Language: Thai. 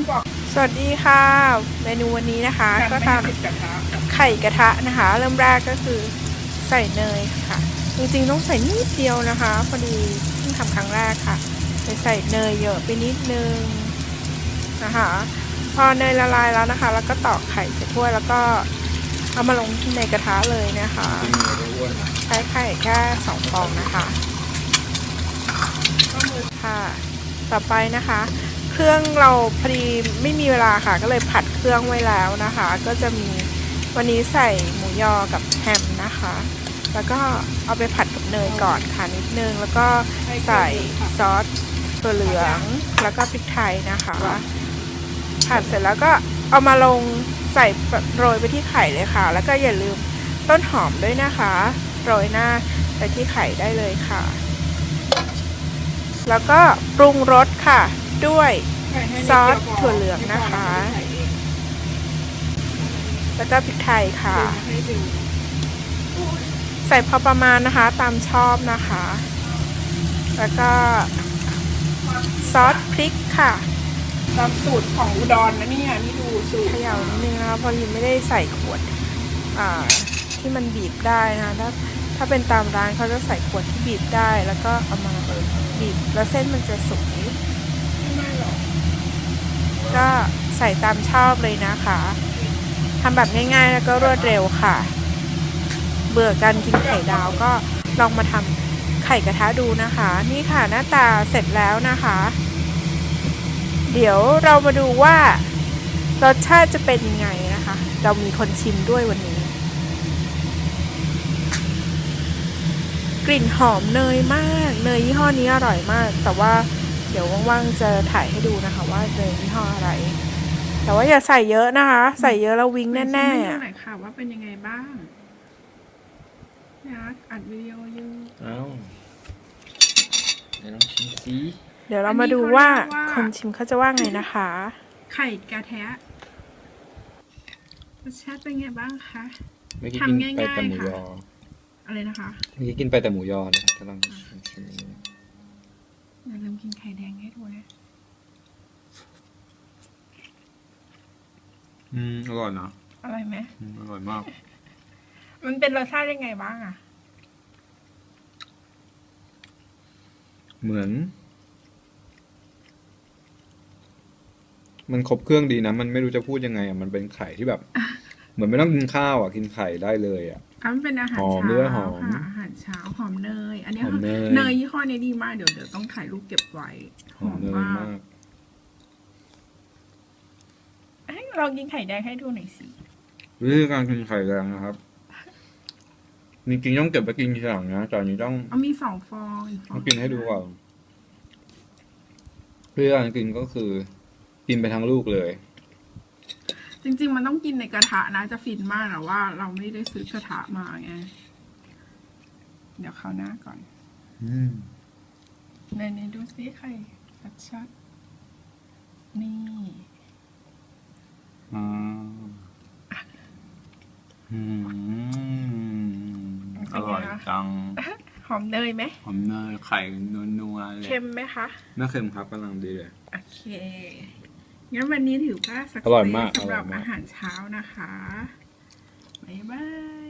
มปอกสวัสดีค่ะ เมนูวันนี้นะคะ ก็ทไม่ให้ติดกระทะำไข่กระทะนะคะ เริ่มแรกก็คือใส่เนยค่ะ จริงๆต้องใส่นิดเดียวนะคะพอดีเพิ่งทำครั้งแรกค่ะเลยใส่เนยเยอะไปนิดนึงนะคะ พอเนยละลายแล้วนะคะ แล้วก็ตอกไข่ใส่ถ้วยแล้วก็เอามาลงที่ในกระทะเลยนะคะกินเนื้ออ้วนนะใช้ไข่แค่สองฟองนะคะก็มือค่ะ ต่อไปนะคะ เครื่องเราพอดีไม่มีเวลาค่ะ ก็เลยผัดเครื่องไว้แล้วนะคะ ก็จะมีวันนี้ใส่หมูยอกับแฮมนะคะ แล้วก็เอาไปผัดกับเนยก่อนค่ะนิดนึง แล้วก็ใส่ซอสตัวเหลืองแล้วก็พริกไทยนะคะผัดเสร็จแล้วก็เอามาลงใส่โรยไปที่ไข่เลยค่ะ แล้วก็อย่าลืมต้นหอมด้วยนะคะ โรยหน้าไปที่ไข่ได้เลยค่ะ แล้วก็ปรุงรสค่ะ ด้วยใส่ให้นิดซอสดียวพถั่วเหลืองนะคะใส่เองแล้วก็พริกไทยค่ะให้ดูใส่พอประมาณนะคะตามชอบนะคะ แล้วก็ซอสพริกค่ะตามสูตรของอุดรนะเนี่ยนี่ดูสูตรเขย่านิดนึงนะคะเพอดีไม่ได้ใส่ขวดอ่าที่มันบีบได้นะคะถ้าถ้าเป็นตามร้านเขาจะใส่ขวดที่บีบได้ แล้วก็เอามาบีบแล้วเส้นมันจะสวยไม่หรอก ก็ใส่ตามชอบเลยนะคะทำแบบง่ายๆแล้วก็รวดเร็วค่ะ เบื่อการกินไข่ดาวก็ลองมาทำไข่กระทะดูนะคะ นี่ค่ะหน้าตาเสร็จแล้วนะคะ เดี๋ยวเรามาดูว่ารสชาติจะเป็นยังไงนะคะ เรามีคนชิมด้วยวันนี้ กลิ่นหอมเนยมาก เนยยี่ห้อนี้อร่อยมาก แต่ว่า เดี๋ยวว่างๆจะถ่ายให้ดูนะคะ ว่าเนยยี่ห้ออะไร แต่ว่าอย่าใส่เยอะนะคะ ใส่เยอะแล้ววิงแน่ๆให้อะดูหน่อยค่ะว่าเป็นยังไงบ้างนะอัดวิดีโออยู่เอ้าเดี๋ยวลองชิมสิเดี๋ยวเรามาดูว่าอันนี้เขาเรียกว่าคนชิมเขาจะว่าไงนะคะ ไข่กระแทะรสชาติเป็นไงบ้างคะเมื่อกี้ทำกินง่ายๆไปแต่หมูยออะไรนะคะเมื่อกี้กินไปแต่หมูยอนะครับกำลังชิมชิมอยู่อย่าลืม กินไข่แดงให้ด้วยนะ อืมอร่อยนะอร่อยไหม อืมอร่อยมาก มันเป็นรสชาติยังไงบ้างอะเหมือน มันครบเครื่องดีนะ มันไม่รู้จะพูดยังไงอะ มันเป็นไข่ที่แบบ เหมือนไม่ต้องกินข้าวอะกินไข่ได้เลยอะ อะมันเป็นอาหารหอมเช้าด้วยหอมค่ะอาหารเช้าหอมเนย อันนี้หอมเนย เนยยี่ห้อนี้ดีมากเดี๋ยวเดี๋ยวต้องถ่ายรูปเก็บไว้หอมเนยมากให้ลองกินไข่แดงให้ดูหน่อยสิ วิธีการกินไข่แดงนะครับจริงๆต้องเก็บไปกินทีหลังนะแต่อันนี้ต้องเอามีสองฟองอีกฟอต้องงกินให้ดูก่อนเพื่อการกินก็คือ กินไปทั้งลูกเลย จริง ๆ มันต้องกินในกระทะนะ จะฟินมากแต่ว่า เราไม่ได้ซื้อกระทะมาไง เดี๋ยวเข้าวหน้าก่อนอืมในนี้ดูซิไข่ชัดๆนี่อ่าอืมอร่อยจัง หอมเนยไหมหอมเนยไข่นัวๆเลยเค็มไหมคะ ไม่เค็มครับกำลังดีเลย โอเค งั้นวันนี้ถือว่าสักอร่อยมากสำหรับอร่อยมากอาหารเช้านะคะ บ๊ายบาย